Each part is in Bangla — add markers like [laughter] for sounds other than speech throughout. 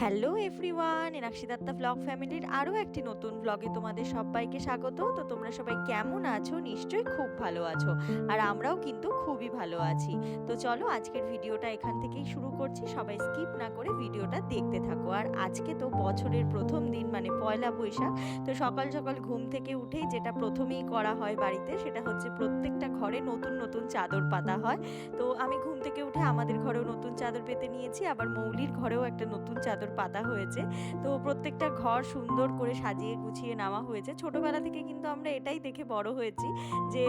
Hello everyone Enakshi Datta blog ফ্যামিলির আরও একটি নতুন ব্লগে তোমাদের সবাইকে স্বাগত। তো তোমরা সবাই কেমন আছো? নিশ্চয়ই খুব ভালো আছো। আর আমরাও কিন্তু খুবই ভালো আছি। তো চলো আজকের ভিডিওটা এখান থেকেই শুরু করছি। সবাই স্কিপ না করে ভিডিওটা দেখতে থাকো। আর আজকে তো বছরের প্রথম দিন মানে পয়লা বৈশাখ। তো সকাল সকাল ঘুম থেকে উঠেই যেটা প্রথমেই করা হয় বাড়িতে, সেটা হচ্ছে প্রত্যেকটা ঘরে নতুন নতুন চাদর পাতা হয়। তো আমি ঘুম থেকে উঠে আমাদের ঘরেও নতুন চাদর পেতে নিয়েছি। আবার মৌলির ঘরেও একটা নতুন চাদর পাতা হয়েছে। তো প্রত্যেকটা ঘর সুন্দর করে সাজিয়ে গুছিয়ে নেওয়া হয়েছে। ছোটবেলা থেকে কিন্তু আমরা এটাই দেখে বড় হয়েছি যে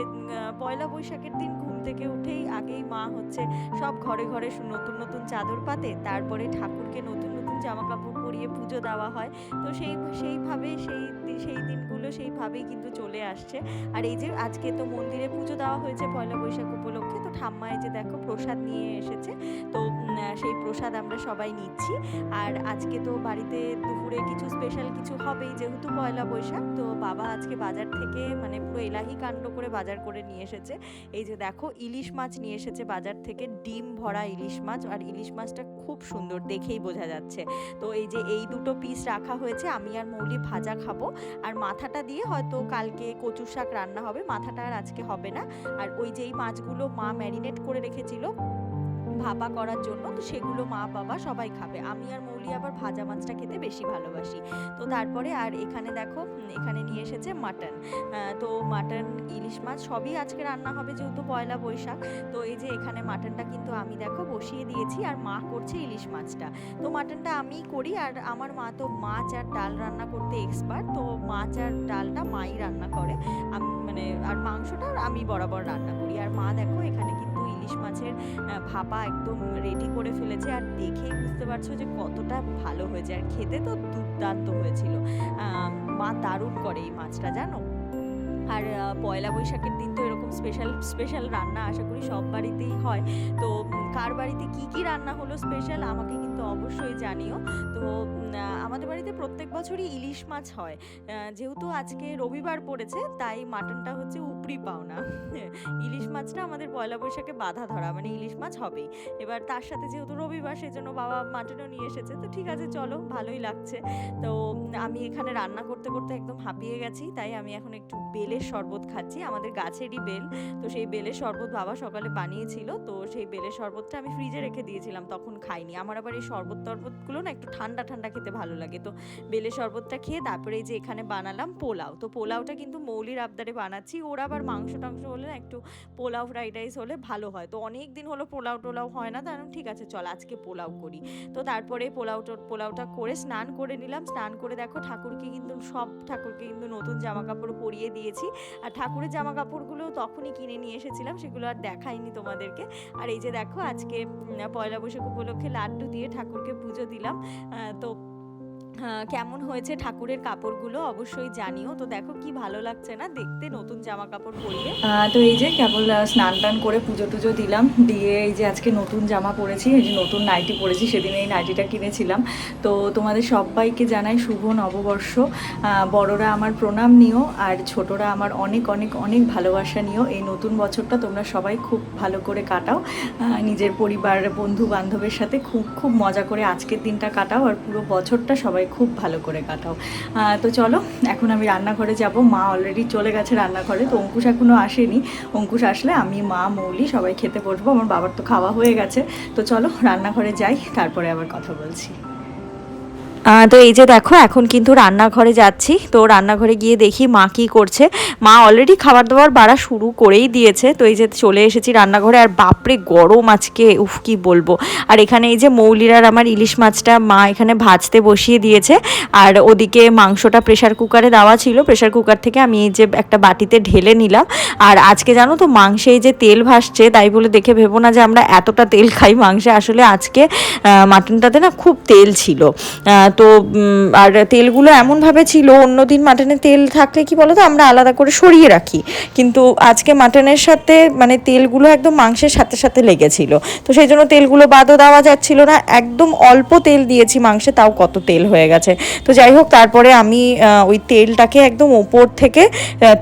পয়লা বৈশাখের দিন ঘুম থেকে উঠেই আগেই মা হচ্ছে সব ঘরে ঘরে নতুন নতুন চাদর পাতে, তারপরে ঠাকুরকে নতুন নতুন জামা কাপড় পরিয়ে পুজো দেওয়া হয়। তো সেই, সেইভাবে সেই সেই দিনগুলো সেইভাবেই কিন্তু চলে আসছে। আর এই যে আজকে তো মন্দিরে পুজো দেওয়া হয়েছে পয়লা বৈশাখ উপলক্ষে, তো ঠাম্মা যে দেখো প্রসাদ নিয়ে এসেছে, তো সেই প্রসাদ আমরা সবাই নিচ্ছি। আর আজকে তো বাড়িতে দুপুরে কিছু স্পেশাল কিছু হবেই যেহেতু পয়লা বৈশাখ, তো বাবা আজকে বাজার থেকে মানে পুরো এলাহি কাণ্ড করে বাজার করে নিয়ে এসেছে। এই যে দেখো ইলিশ মাছ নিয়ে এসেছে বাজার থেকে, ডিম ভরা ইলিশ মাছ, আর ইলিশ মাছটা খুব সুন্দর দেখেই বোঝা যাচ্ছে। তো এই যে এই দুটো পিস রাখা হয়েছে, আমি আর মৌলি ভাজা খাব। আর মাথাটা দিয়ে হয়তো কালকে কচু শাক রান্না হবে, মাথাটা আর আজকে হবে না। আর ওই যেই মাছগুলো মা ম্যারিনেট করে রেখেছিল ভাপা করার জন্য, তো সেগুলো মা বাবা সবাই খাবে। আমি আর মৌলি আবার ভাজা মাছটা খেতে বেশি ভালোবাসি। তো তারপরে আর এখানে দেখো এখানে নিয়ে এসেছে মাটন। তো মাটন, ইলিশ মাছ সবই আজকে রান্না হবে যেহেতু পয়লা বৈশাখ। তো এই যে এখানে মাটনটা কিন্তু আমি দেখো বসিয়ে দিয়েছি আর মা করছে ইলিশ মাছটা। তো মাটনটা আমিই করি আর আমার মা তো মাছ আর ডাল রান্না করতে এক্সপার্ট তো মাছ আর ডালটা মাই রান্না করে। আমি মানে আর মাংসটা আমি বরাবর রান্না করি। আর মা দেখো এখানে কিন্তু ইলিশ মাছের ভাপা একদম রেডি করে ফেলেছে। আর দেখেই বুঝতে পারছ যে কতটা ভালো হয়েছে। আর খেতে তো দুর্দান্ত হয়েছিল। মা দারুণ করে এই মাছটা, জানো? আর পয়লা বৈশাখের দিন তো এরকম স্পেশাল স্পেশাল রান্না আশা করি সব বাড়িতেই হয়। তো কার বাড়িতে কি কি রান্না হলো স্পেশাল আমাকে কিন্তু অবশ্যই জানিও। তো আমাদের বাড়িতে প্রত্যেক বছরই ইলিশ মাছ হয়। যেহেতু আজকে রবিবার পড়েছে, তাই মাটনটা হচ্ছে উপরি পাওনা। [laughs] ইলিশ মাছটা আমাদের পয়লা বৈশাখে বাধা ধরা মানে ইলিশ মাছ হবেই। এবার তার সাথে যেহেতু রবিবার, সেজন্য বাবা মাটনও নিয়ে এসেছে। তো ঠিক আছে, চলো, ভালোই লাগছে। তো আমি এখানে রান্না করতে করতে একদম হাঁপিয়ে গেছি, তাই আমি এখন একটু বেলের শরবত খাচ্ছি। আমাদের গাছেরই বেল, তো সেই বেলের শরবত বাবা সকালে বানিয়েছিল। তো সেই বেলের শরবতটা আমি ফ্রিজে রেখে দিয়েছিলাম, তখন খাইনি। আমার আবার এই শরবত টরবতগুলো না একটু ঠান্ডা ঠান্ডা খেতে ভালো লাগে। তো বেলের শরবতটা খেয়ে তারপরে এই যে এখানে বানালাম পোলাও। তো পোলাওটা কিন্তু মৌলির আবদারে বানাচ্ছি। ওরা আবার মাংস টাংস হলে না একটু পোলাও, ফ্রাইড রাইস হলে ভালো হয়। তো অনেক দিন হলো পোলাও, টোলাও হয় না। তার ঠিক আছে, চল আজকে পোলাও করি। তো তারপরে পোলাও পোলাওটা করে স্নান করে নিলাম। স্নান করে দেখো ঠাকুরকে কিন্তু সব ঠাকুরকে কিন্তু নতুন জামা কাপড় পরিয়ে দিয়েছি। আর ঠাকুরের জামা কাপড়গুলো তখনই কিনে নিয়ে এসেছিলাম। সেগুলো আর দেখাইনি তোমাদেরকে। আর এই যে দেখো আজকে পয়লা বৈশাখ উপলক্ষে লাড্ডু দিয়ে ঠাকুরকে পুজো দিলাম। তো কেমন হয়েছে ঠাকুরের কাপড়গুলো অবশ্যই জানিও। তো দেখো কি ভালো লাগছে না দেখতে নতুন জামা কাপড় পরিয়ে। তো এই যে কেবল স্নান টান করে পুজো টুজো দিলাম, দিয়ে এই যে আজকে নতুন জামা পরেছি, এই যে নতুন নাইটি পরেছি, সেদিন এই নাইটিটা কিনেছিলাম। তো তোমাদের সবাইকে জানাই শুভ নববর্ষ। বড়রা আমার প্রণাম নিও, আর ছোটরা আমার অনেক অনেক অনেক ভালোবাসা নিও। এই নতুন বছরটা তোমরা সবাই খুব ভালো করে কাটাও। নিজের পরিবার বন্ধু বান্ধবের সাথে খুব খুব মজা করে আজকের দিনটা কাটাও, আর পুরো বছরটা সবাই খুব ভালো করে কাটাও। তো চলো, এখন আমি রান্নাঘরে যাব। মা অলরেডি চলে গেছে রান্নাঘরে, তো অঙ্কুশ এখনও আসেনি। অঙ্কুশ আসলে আমি, মা, মৌলি সবাই খেতে বসবো। আমার বাবার তো খাওয়া হয়ে গেছে। তো চলো, রান্নাঘরে যাই, তারপরে আবার কথা বলছি। তো এই যে দেখো, এখন কিন্তু রান্নাঘরে যাচ্ছি। তো রান্নাঘরে গিয়ে দেখি মা কি করছে। মা অলরেডি খাবার দাবার বাড়া শুরু করেই দিয়েছে। তো এই যে চলে এসেছি রান্নাঘরে, আর বাপরে গরম আজকে, উফ, কি বলব। আর এখানে এই যে মৌলিরার আমার ইলিশ মাছটা মা এখানে ভাজতে বসিয়ে দিয়েছে। আর ওদিকে মাংসটা প্রেশার কুকারে দেওয়া ছিল। প্রেশার কুকার থেকে আমি এই যে একটা বাটিতে ঢেলে নিলাম। আর আজকে জানো তো মাংসে এই যে তেল ভাসছে, তাই বলে দেখে ভেবো না যে আমরা এতটা তেল খাই মাংসে। আসলে আজকে মাটনটাতে না খুব তেল ছিল। তো আর তেলগুলো এমনভাবে ছিল অন্যদিন মাটনে তেল থাকলে কি বলতো, আমরা আলাদা করে সরিয়ে রাখি। কিন্তু আজকে মাটনের সাথে মানে তেলগুলো একদম মাংসের সাথে সাথে লেগেছিল। তো সেই জন্য তেলগুলো বাদও দেওয়া যাচ্ছিল না, একদম অল্প তেল দিয়েছি মাংসে, তাও কত তেল হয়ে গেছে। তো যাই হোক, তারপরে আমি ওই তেলটাকে একদম ওপর থেকে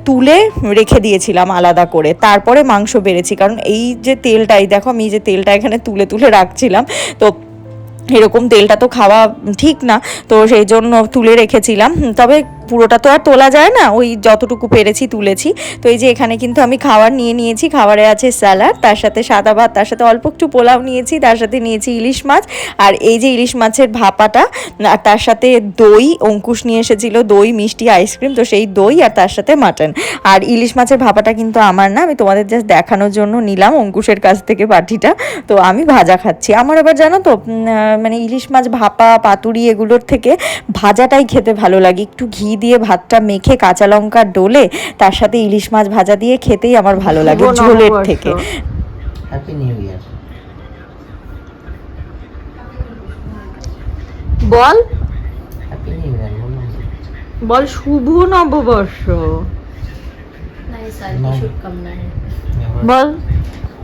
তুলে রেখে দিয়েছিলাম আলাদা করে। তারপরে মাংস বেড়েছি, কারণ এই যে তেলটাই, দেখো আমি যে তেলটা এখানে তুলে তুলে রাখছিলাম, তো এরকম তেলটা তো খাওয়া ঠিক না তো সেই জন্য তুলে রেখেছিলাম। তবে পুরোটা তো আর তোলা যায় না, ওই যতটুকু পেরেছি তুলেছি। তো এই যে এখানে কিন্তু আমি খাবার নিয়ে নিয়েছি, খাবারে আছে স্যালাড, তার সাথে সাদা ভাত, তার সাথে অল্প একটু পোলাও নিয়েছি, তার সাথে নিয়েছি ইলিশ মাছ। আর এই যে ইলিশ মাছের ভাপাটা, আর তার সাথে দই, অঙ্কুশ নিয়ে এসেছিল, দই, মিষ্টি, আইসক্রিম, তো সেই দই আর তার সাথে মাটন। আর ইলিশ মাছের ভাপাটা কিন্তু আমার না, আমি তোমাদের জাস্ট দেখানোর জন্য নিলাম অঙ্কুশের কাছ থেকে পাটিটা তো আমি ভাজা খাচ্ছি। আমার আবার জানো তো মানে ইলিশ মাছ ভাপা, পাতুরি এগুলোর থেকে ভাজাটাই খেতে ভালো লাগে, একটু ঘি দিয়ে ভাতটা মেখে কাঁচা লঙ্কা ডোলে তার সাথে ইলিশ মাছ ভাজা দিয়ে খেতেই আমার ভালো লাগে ঝোলের থেকে। বল। বল। শুভ নববর্ষ। বল।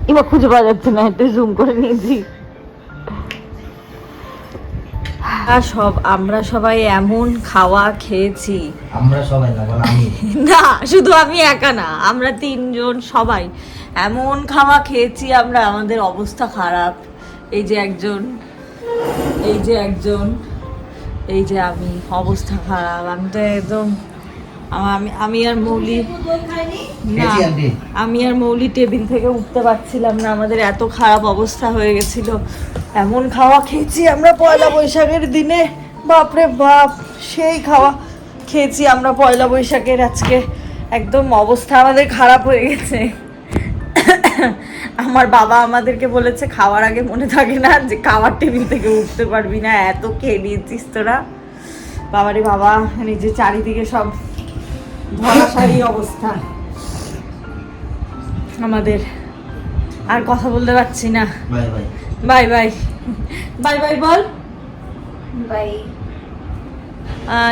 ইমা খুঁজে পাওয়া যাচ্ছে না এটা জুম করে নিয়েছি। সব আমরা সবাই এমন খাওয়া খেয়েছি। আমরা সবাই না আমি। [laughs] না শুধু আমি একা না আমরা তিনজন সবাই এমন খাওয়া খেয়েছি আমরা আমাদের অবস্থা খারাপ। এই যে একজন এই যে একজন এই যে আমি অবস্থা খারাপ। আমি তো একদম আমি আমি আর মৌলি না আমি আর মৌলি টেবিল থেকে উঠতে পারছিলাম না। আমাদের এত খারাপ অবস্থা হয়ে গেছিল। এমন খাওয়া খেয়েছি আমরা পয়লা বৈশাখের দিনে। বাপরে বাপ সেই খাওয়া খেয়েছি আমরা পয়লা বৈশাখের আজকে। একদম অবস্থা আমাদের খারাপ হয়ে গেছে। আমার বাবা আমাদেরকে বলেছে খাওয়ার আগে মনে থাকে না যে খাওয়ার টেবিল থেকে উঠতে পারবি না। এত খেয়ে নিয়েছিস তোরা। বাবারে বাবা নিজে চারিদিকে সব ধরাশাড়ি অবস্থা। আমাদের আর কথা বলতে পারছি না। Bye bye. Bye bye. Bye bye বল। बाय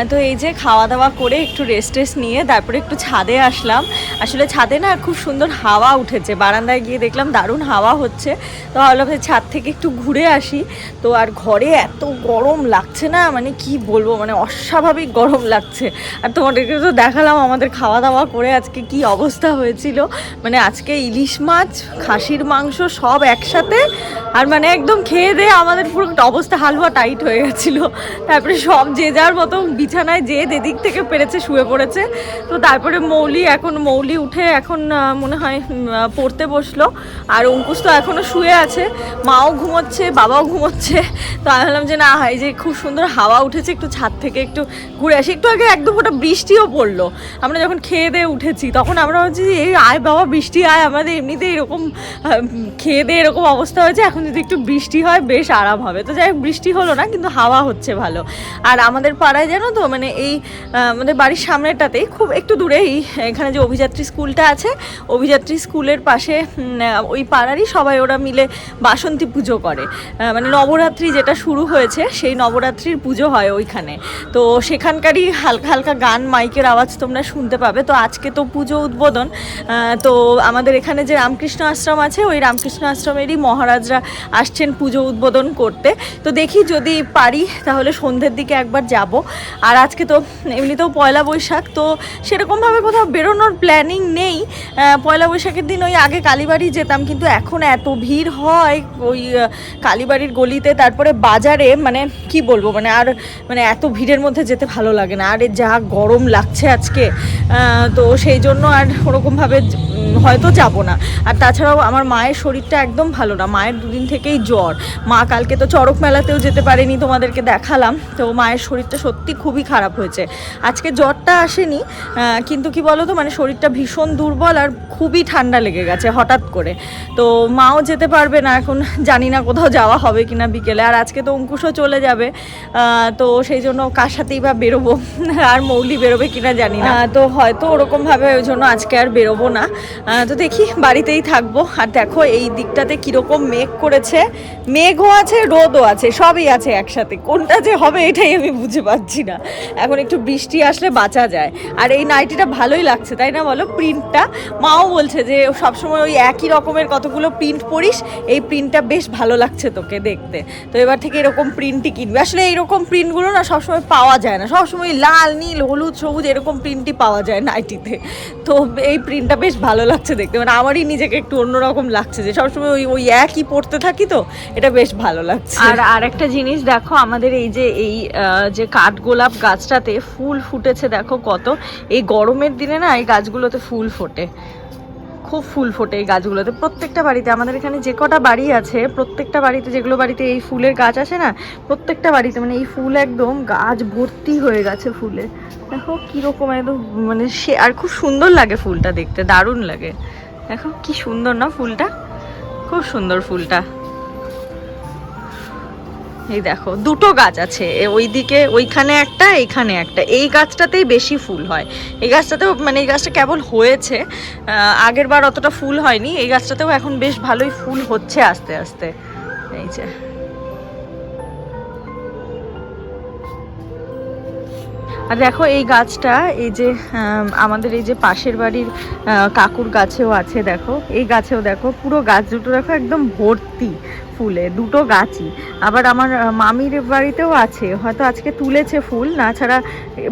তো এই যে খাওয়া দাওয়া করে একটু রেস্ট টেস্ট নিয়ে তারপরে একটু ছাদে আসলাম। আসলে ছাদে না খুব সুন্দর হাওয়া উঠেছে। বারান্দায় গিয়ে দেখলাম দারুণ হাওয়া হচ্ছে। তো ভাবলাম যে ছাদ থেকে একটু ঘুরে আসি। তো আর ঘরে এত গরম লাগছে না মানে কি বলব মানে অস্বাভাবিক গরম লাগছে। আর তোমাদেরকে তো দেখালাম আমাদের খাওয়া দাওয়া করে আজকে কি অবস্থা হয়েছিল। মানে আজকে ইলিশ মাছ, খাসির মাংস সব একসাথে। আর মানে একদম খেয়ে দিয়ে আমাদের পুরো অবস্থা হালুয়া টাইট হয়ে গেছিল। তারপরে সব যে যার মতো বিছানায় যে যেদিক থেকে পেরেছে শুয়ে পড়েছে। তো তারপরে মৌলি, এখন মৌলি উঠে এখন মনে হয় পড়তে বসল। আর অঙ্কুশ তো এখনও শুয়ে আছে। মাও ঘুমোচ্ছে, বাবাও ঘুমোচ্ছে। তো আমি ভাবলাম যে না হয় যে খুব সুন্দর হাওয়া উঠেছে, একটু ছাদ থেকে একটু ঘুরে আসি। একটু আগে একদম ওটা বৃষ্টিও পড়ল। আমরা যখন খেয়ে দিয়ে উঠেছি, তখন আমরা ভাবছি যে, এই আয় বাবা, বৃষ্টি আয়, আমাদের এমনিতে এরকম খেয়ে দিয়ে এরকম অবস্থা হয়েছে। এখন যদি একটু বৃষ্টি হয়, বেশ আরাম হবে। তো যাই বৃষ্টি হলো না, কিন্তু হাওয়া হচ্ছে ভালো। আর আমাদের পাড়ায় জানো তো? মানে এই আমাদের বাড়ির সামনেটাতেই খুব একটু দূরেই এখানে যে অভিযাত্রী স্কুলটা আছে, অভিযাত্রী স্কুলের পাশে ওই পাড়ারই সবাই ওরা মিলে বাসন্তী পুজো করে। মানে নবরাত্রি যেটা শুরু হয়েছে, সেই নবরাত্রির পুজো হয় ওইখানে। তো সেখানকারই হালকা হালকা গান, মাইকের আওয়াজ তোমরা শুনতে পাবে। তো আজকে তো পুজো উদ্বোধন তো আমাদের এখানে যে রামকৃষ্ণ আশ্রম আছে, ওই রামকৃষ্ণ আশ্রমেরই মহারাজরা আসছেন পুজো উদ্বোধন করতে। তো দেখি যদি পারি, তাহলে সন্ধ্যের দিকে একবার যাব। আর আজকে তো এমনিতেও পয়লা বৈশাখ, তো সেরকমভাবে কোথাও বেরোনোর প্ল্যানিং নেই। পয়লা বৈশাখের দিন ওই আগে কালীবাড়ি যেতাম, কিন্তু এখন এত ভিড় হয় ওই কালীবাড়ির গলিতে, তারপরে বাজারে মানে কি বলব মানে আর মানে এত ভিড়ের মধ্যে যেতে ভালো লাগে না। আরে যা গরম লাগছে আজকে তো সেই জন্য আর ওরকমভাবে হয়তো যাব না। আর তাছাড়াও আমার মায়ের শরীরটা একদম ভালো না, মায়ের দুদিন থেকেই জ্বর। মা কালকে তো চড়ক মেলাতেও যেতে পারেনি তোমাদেরকে দেখালাম, তো মায়ের শরীরটা সত্যি খুবই খারাপ হয়েছে। আজকে জ্বরটা আসেনি কিন্তু কি বলো তো মানে শরীরটা ভীষণ দুর্বল আর খুবই ঠান্ডা লেগে গেছে হঠাৎ করে। তো মাও যেতে পারবে না এখন, জানি না কোথাও যাওয়া হবে কিনা বিকেলে। আর আজকে তো অঙ্কুশও চলে যাবে তো সেই জন্য কার সাথেই বা বেরোবো, আর মৌলি বেরোবে কিনা জানি না। তো হয়তো ওরকমভাবে ওই জন্য আজকে আর বেরোবো না। তো দেখি বাড়িতেই থাকব। আর দেখো এই দিকটাতে কীরকম মেঘ করেছে। মেঘও আছে, রোদও আছে, সবই আছে একসাথে। কোনটা যে হবে এটাই আমি বুঝে পাচ্ছি পাচ্ছি না। এখন একটু বৃষ্টি আসলে বাঁচা যায়। আর এই নাইটিটা ভালোই লাগছে, তাই না বলো? প্রিন্টটা মাও বলছে যে সবসময় ওই একই রকমের কতগুলো প্রিন্ট পরিস, এই প্রিন্টটা বেশ ভালো লাগছে তোকে দেখতে। তো এবার থেকে এরকম প্রিন্টই কিনবি। আসলে এইরকম প্রিন্টগুলো না সবসময় পাওয়া যায় না। সবসময় লাল, নীল, হলুদ, সবুজ এরকম প্রিন্টই পাওয়া যায় নাইটিতে। তো এই প্রিন্টটা বেশ ভালো লাগছে দেখতে। মানে আমারই নিজেকে একটু অন্যরকম লাগছে যে সবসময় ওই ওই একই পড়তে থাকি তো, এটা বেশ ভালো লাগছে। আর আর একটা জিনিস দেখো, আমাদের এই যে এই যে যে কাঠগোলাপ গাছটাতে ফুল ফুটেছে, দেখো কত। এই গরমের দিনে না এই গাছগুলোতে ফুল ফোটে। খুব ফুল ফোটে এই গাছগুলোতে। প্রত্যেকটা বাড়িতে, আমাদের এখানে যে কটা বাড়ি আছে, প্রত্যেকটা বাড়িতে, যেগুলো বাড়িতে এই ফুলের গাছ আসে না, প্রত্যেকটা বাড়িতে মানে এই ফুল একদম গাছ ভর্তি হয়ে গেছে ফুলে। দেখো কীরকম একদম মানে সে আর খুব সুন্দর লাগে ফুলটা দেখতে, দারুণ লাগে। দেখো কি সুন্দর না ফুলটা? খুব সুন্দর ফুলটা। এই দেখো, দুটো গাছ আছে। ওইদিকে ওইখানে একটা, এইখানে একটা। এই গাছটাতেই বেশি ফুল হয়। এই গাছটাতেও মানে এই গাছটা কেবল হয়েছে। আগের বার অতটা ফুল হয়নি। এই গাছটাতেও এখন বেশ ভালোই ফুল হচ্ছে আস্তে আস্তে। এই যে। আর দেখো, এই গাছটা, এই যে আমাদের এই যে পাশের বাড়ির কাকুর গাছেও আছে, দেখো। এই গাছেও দেখো, পুরো গাছ দুটো দেখো একদম ভর্তি। ফুলে, দুটো গাছই। আবার আমার মামির বাড়িতেও আছে, হয়তো আজকে তুলেছে ফুল, না ছাড়া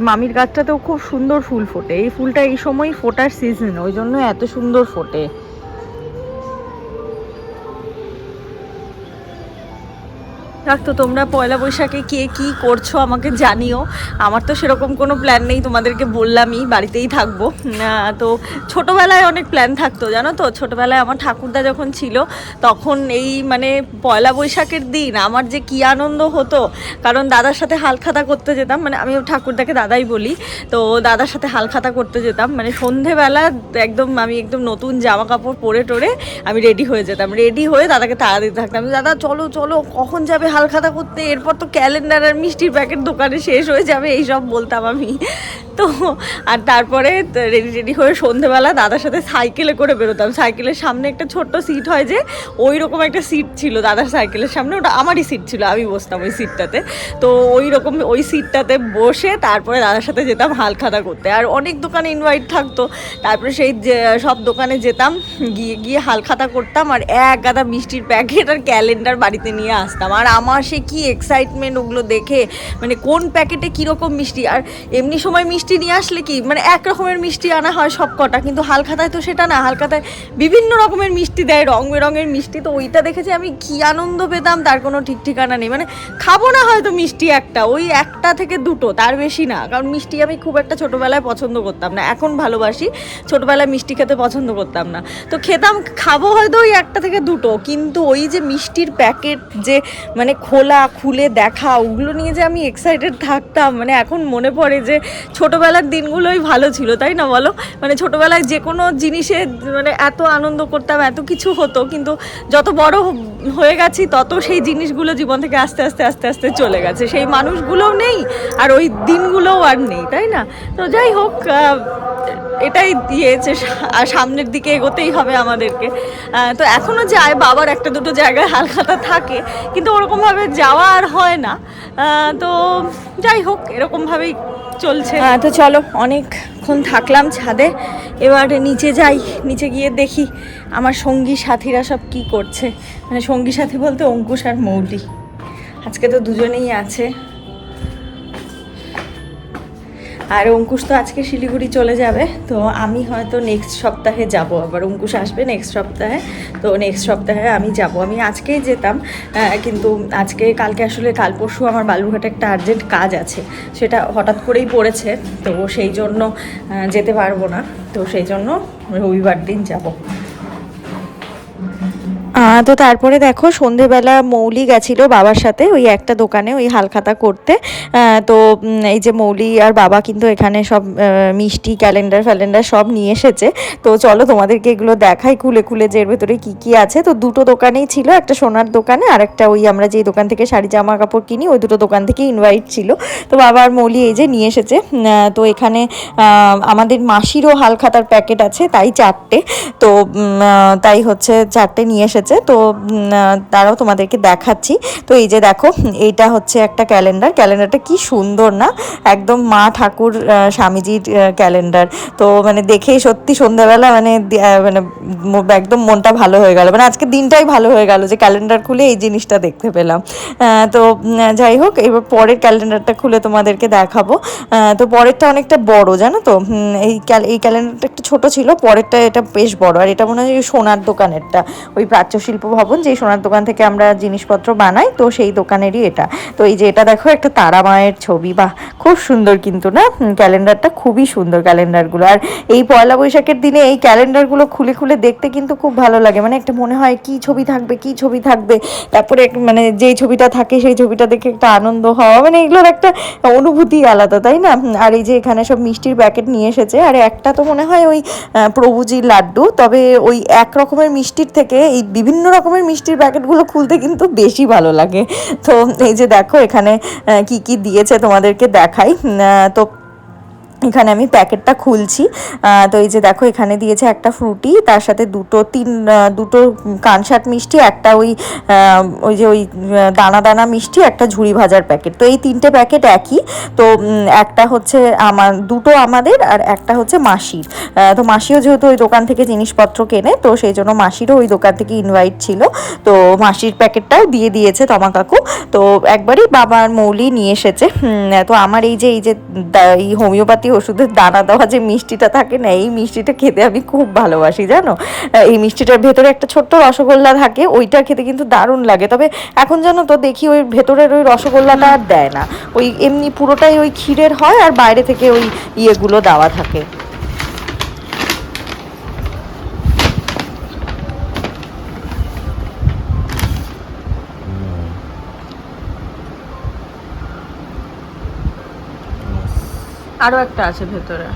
মামির গাছটাতেও খুব সুন্দর ফুল ফোটে। এই ফুলটা এই সময় ফোটার সিজন ওই জন্য এত সুন্দর ফোটে। তো তোমরা পয়লা বৈশাখে কে কি করছ আমাকে জানিও। আমার তো সেরকম কোনো প্ল্যান নেই, তোমাদেরকে বললামই, বাড়িতেই থাকব। তো ছোটোবেলায় অনেক প্ল্যান থাকতো, জানো তো? ছোটোবেলায় আমার ঠাকুরদা যখন ছিল, তখন এই মানে পয়লা বৈশাখের দিন আমার যে কী আনন্দ হতো, কারণ দাদার সাথে হালখাতা করতে যেতাম মানে আমি ঠাকুরদাকে দাদাই বলি, তো দাদার সাথে হালখাতা করতে যেতাম মানে সন্ধেবেলা একদম আমি একদম নতুন জামা কাপড় পরে টরে আমি রেডি হয়ে যেতাম। রেডি হয়ে দাদাকে তাড়া দিতে থাকতাম, দাদা চলো চলো, কখন যাবে হালখাতা করতে, এরপর তো ক্যালেন্ডার আর মিষ্টির প্যাকেট দোকানে শেষ হয়ে যাবে, এইসব বলতাম আমি। তো, আর তারপরে রেডি রেডি হয়ে সন্ধেবেলা দাদার সাথে সাইকেলে করে বেরোতাম। সাইকেলের সামনে একটা ছোট্ট সিট হয় যে ওই রকম একটা সিট ছিল দাদার সাইকেলের সামনে। ওটা আমারই সিট ছিল, আমি বসতাম ওই সিটটাতে। তো ওই রকম ওই সিটটাতে বসে তারপরে দাদার সাথে যেতাম হালখাতা করতে। আর অনেক দোকানে ইনভাইট থাকতো। তারপরে সেই যে, সব দোকানে যেতাম, গিয়ে গিয়ে হালখাতা করতাম আর এক গাদা মিষ্টির প্যাকেট আর ক্যালেন্ডার বাড়িতে নিয়ে আসতাম। আর আমার সে কি এক্সাইটমেন্ট ওগুলো দেখে মানে কোন প্যাকেটে কীরকম মিষ্টি? আর এমনি সময় মিষ্টি নিয়ে আসলে কি? মানে এক রকমের মিষ্টি আনা হয় সব কটা, কিন্তু হালখাতায় তো সেটা না। হালখাতায় বিভিন্ন রকমের মিষ্টি দেয়, রং বেরঙের মিষ্টি। তো ওইটা দেখেছি আমি, কি আনন্দ পেতাম, তার কোনো ঠিক ঠিকানা নেই। মানে খাব না হয়তো মিষ্টি একটা, ওই একটা থেকে দুটো, তার বেশি না। কারণ মিষ্টি আমি খুব একটা ছোটোবেলায় পছন্দ করতাম না, এখন ভালোবাসি, ছোটোবেলায় মিষ্টি খেতে পছন্দ করতাম না। তো খেতাম, খাব হয়তো ওই একটা থেকে দুটো, কিন্তু ওই যে মিষ্টির প্যাকেট যে মানে খোলা, খুলে দেখা, ওগুলো নিয়ে যে আমি এক্সাইটেড থাকতাম মানে এখন মনে পড়ে যে ছোটোবেলার দিনগুলোই ভালো ছিল, তাই না বলো? মানে ছোটোবেলায় যে কোনো জিনিসে মানে এত আনন্দ করতাম, এত কিছু হতো, কিন্তু যত বড় হয়ে গেছি, তত সেই জিনিসগুলো জীবন থেকে আস্তে আস্তে আস্তে আস্তে চলে গেছে। সেই মানুষগুলোও নেই, আর ওই দিনগুলোও আর নেই, তাই না? তো যাই হোক এটাই দিয়েছে সামনের দিকে এগোতেই হবে আমাদেরকে। তো এখনও যায় বাবার একটা দুটো জায়গায় হালখাতা থাকে, কিন্তু ওরকমভাবে যাওয়া আর হয় না। তো যাই হোক, এরকমভাবেই চলছে। তো চলো, অনেকক্ষণ থাকলাম ছাদে। এবার নিচে যাই, নিচে গিয়ে দেখি আমার সঙ্গী সাথীরা সব কি করছে। মানে সঙ্গী সাথী বলতে অঙ্কুশ আর মৌলি। আজকে তো দুজনেই আছে। আর অঙ্কুশ তো আজকে শিলিগুড়ি চলে যাবে, তো আমি হয়তো নেক্সট সপ্তাহে যাব। আবার অঙ্কুশ আসবে নেক্সট সপ্তাহে, তো নেক্সট সপ্তাহে আমি যাব। আমি আজকেই যেতাম কিন্তু আজকে কালকে আসলে কাল পরশু আমার বালুরঘাটে একটা আর্জেন্ট কাজ আছে, সেটা হঠাৎ করেই পড়েছে, তো সেই জন্য যেতে পারব না, তো সেই জন্য রবিবার দিন যাব। তো তারপরে দেখো, সন্ধেবেলা মৌলি গেছিল বাবার সাথে ওই একটা দোকানে ওই হালখাতা করতে। তো এই যে মৌলি আর বাবা কিন্তু এখানে সব মিষ্টি, ক্যালেন্ডার ফ্যালেন্ডার সব নিয়ে এসেছে। তো চলো তোমাদেরকে এগুলো দেখাই খুলে খুলে যে এর ভেতরে কি কি আছে। তো দুটো দোকানেই ছিল, একটা সোনার দোকানে আর একটা ওই আমরা যেই দোকান থেকে শাড়ি জামা কাপড় কিনি, ওই দুটো দোকান থেকে ইনভাইট ছিল। তো বাবা আর মৌলি এই যে নিয়ে এসেছে। তো এখানে আমাদের মাসিরও হালখাতার প্যাকেট আছে, তাই চারটে। তো তাই হচ্ছে চারটে নিয়ে এসেছে। এসেছে তো তারাও তোমাদেরকে দেখাচ্ছি। তো এই যে দেখো, এইটা হচ্ছে একটা ক্যালেন্ডার। ক্যালেন্ডারটা কি সুন্দর না? একদম মা ঠাকুর স্বামীজির ক্যালেন্ডার। তো মানে দেখেই সত্যি সন্ধ্যাবেলা মানে মানে একদম মনটা ভালো হয়ে গেল। মানে আজকে দিনটাই ভালো হয়ে গেল যে ক্যালেন্ডার খুলে এই জিনিসটা দেখতে পেলাম। তো যাই হোক, এবার পরের ক্যালেন্ডারটা খুলে তোমাদেরকে দেখাবো। তো পরেরটা অনেকটা বড়, জানো তো? এই এই ক্যালেন্ডারটা একটু ছোট ছিল, পরেরটা এটা বেশ বড়। আর এটা মনে হয় সোনার দোকানেরটা, ওই প্রাচ্য শিল্প ভবন যে সোনার দোকান থেকে আমরা জিনিসপত্র বানাই, তো সেই দোকানেরই এটা। তো এই যে এটা দেখো, একটা তারা মায়ের ছবি। বাহ, খুব সুন্দর কিন্তু না? ক্যালেন্ডারটা খুবই সুন্দর ক্যালেন্ডারগুলো। আর এই পয়লা বৈশাখের দিনে এই ক্যালেন্ডারগুলো খুলে খুলে দেখতে কিন্তু খুব ভালো লাগে। মানে একটা মনে হয়, কি ছবি থাকবে, কি ছবি থাকবে? তারপরে মানে যেই ছবিটা থাকে, সেই ছবিটা দেখে একটা আনন্দ হওয়া। মানে এগুলোর একটা অনুভূতি আলাদা, তাই না? আর এই যে এখানে সব মিষ্টির প্যাকেট নিয়ে এসেছে। আর একটা তো মনে হয় ওই প্রভুজির লাড্ডু। তবে ওই এক রকমের মিষ্টির থেকে এই বিভিন্ন রকমের মিষ্টির প্যাকেটগুলো খুলতে কিন্তু বেশি ভালো লাগে। তো এই যে দেখো এখানে কি কি দিয়েছে তোমাদেরকে দেখাই। তো এখানে আমি প্যাকেটটা খুলছি। তো এই যে দেখো, এখানে দিয়েছে একটা ফ্রুটি, তার সাথে দুটো তিন দুটো কানসাট মিষ্টি, একটা ওই ওই যে ওই দানা দানা মিষ্টি, একটা ঝুড়ি ভাজার প্যাকেট। তো এই তিনটে প্যাকেট একই। তো একটা হচ্ছে আমার, দুটো আমাদের আর একটা হচ্ছে মাসির। তো মাসিও যেহেতু ওই দোকান থেকে জিনিসপত্র কেনে, তো সেই জন্য মাসিরও ওই দোকান থেকে ইনভাইট ছিল। তো মাসির প্যাকেটটাও দিয়ে দিয়েছে তমা কাকু তো একবারই বাবার মৌলি নিয়ে এসেছে। তো আমার এই যে এই যে এই হোমিওপ্যাথি ওষুধের দানা দেওয়া যে মিষ্টিটা থাকে না, এই মিষ্টিটা খেতে আমি খুব ভালোবাসি, জানো? এই মিষ্টিটার ভেতরে একটা ছোট্ট রসগোল্লা থাকে, ওইটা খেতে কিন্তু দারুণ লাগে। তবে এখন জানো তো, দেখি ওই ভেতরের ওই রসগোল্লাটা আর দেয় না। ওই এমনি পুরোটাই ওই ক্ষীরের হয় আর বাইরে থেকে ওই ইয়েগুলো দেওয়া থাকে। আরও একটা আছে ভেতরে।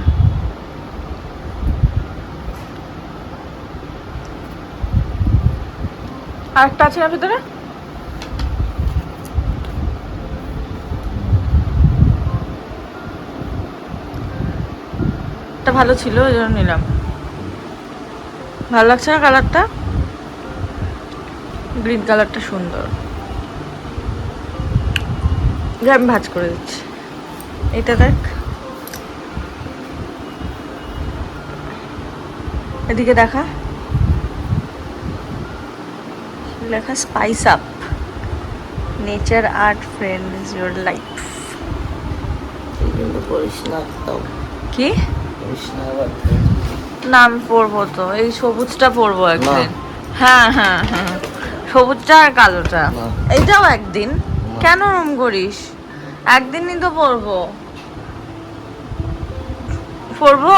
আর একটা আছে না ভেতরে? এটা ভালো ছিল ওই জন্য নিলাম। ভালো লাগছে না কালারটা? গ্রিন কালারটা সুন্দর। আমি ভাজ করে দিচ্ছি। এটা দেখ। এদিকে দেখা। লেখা spice up nature art friend is your life কি? না আমি পরবো তো। এই সবুজটা পরবো একদিন। হ্যাঁ হ্যাঁ হ্যাঁ। সবুজটা আর কালোটা। না। এইটাও একদিন? কেন ওরম করিস? একদিনই তো পরবো। পরবো?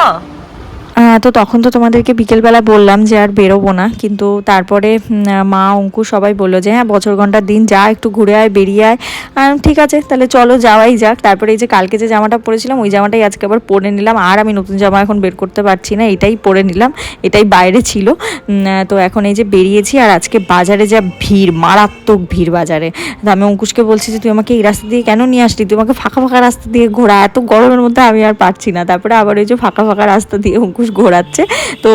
তো তখন তো তোমাদেরকে বিকেলবেলা বললাম যে আর বেরোবো না। কিন্তু তারপরে মা, অঙ্কু সবাই বলল যে হ্যাঁ বছর ঘণ্টার দিন যা, একটু ঘুরে আয়, বেরিয়ে আয়। ঠিক আছে, তাহলে চলো যাওয়াই যাক। তারপরে এই যে কালকে যে জামাটা পরেছিলাম, ওই জামাটাই আজকে আবার পরে নিলাম। আর আমি নতুন জামা এখন বের করতে পারছি না, এটাই পরে নিলাম, এটাই বাইরে ছিল। তো এখন এই যে বেরিয়েছি, আর আজকে বাজারে যা ভিড়, মারাত্মক ভিড় বাজারে। তো আমি অঙ্কুশকে বলছি যে, তুই আমাকে এই রাস্তা দিয়ে কেন নিয়ে আসলি? তুই আমাকে ফাঁকা ফাঁকা রাস্তা দিয়ে ঘোরা, এত গরমের মধ্যে আমি আর পারছি না। তারপরে আবার ওই যে ফাঁকা ফাঁকা রাস্তা দিয়ে অঙ্কুশ ঘোরাচ্ছে। তো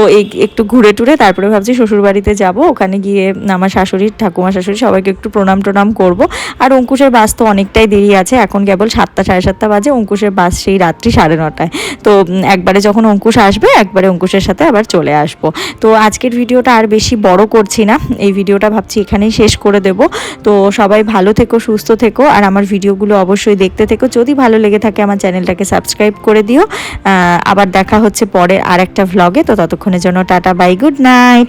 একটু ঘুরে টুরে তারপরে ভাবছি শ্বশুর বাড়িতে যাব। ওখানে গিয়ে আমার শাশুড়ির ঠাকুমা শাশুড়ি সবাইকে একটু প্রণাম টনাম করব। আর অঙ্কুশের বাস তো অনেকটাই দেরি আছে। এখন কেবল সাতটা, সাড়ে সাতটা বাজে। অঙ্কুশের বাস সেই রাত্রি সাড়ে নটায়। তো একবারে যখন অঙ্কুশ আসবে, একবারে অঙ্কুশের সাথে আবার চলে আসব। তো আজকের ভিডিওটা আর বেশি বড় করছি না। এই ভিডিওটা ভাবছি এখানেই শেষ করে দেব। তো সবাই ভালো থেকো, সুস্থ থেকো। আর আমার ভিডিওগুলো অবশ্যই দেখতে থেকো। যদি ভালো লেগে থাকে, আমার চ্যানেলটাকে সাবস্ক্রাইব করে দিও। আবার দেখা হচ্ছে পরে আর একটা ভ্লগে তো ততক্ষণের জন্য টাটা বাই গুড নাইট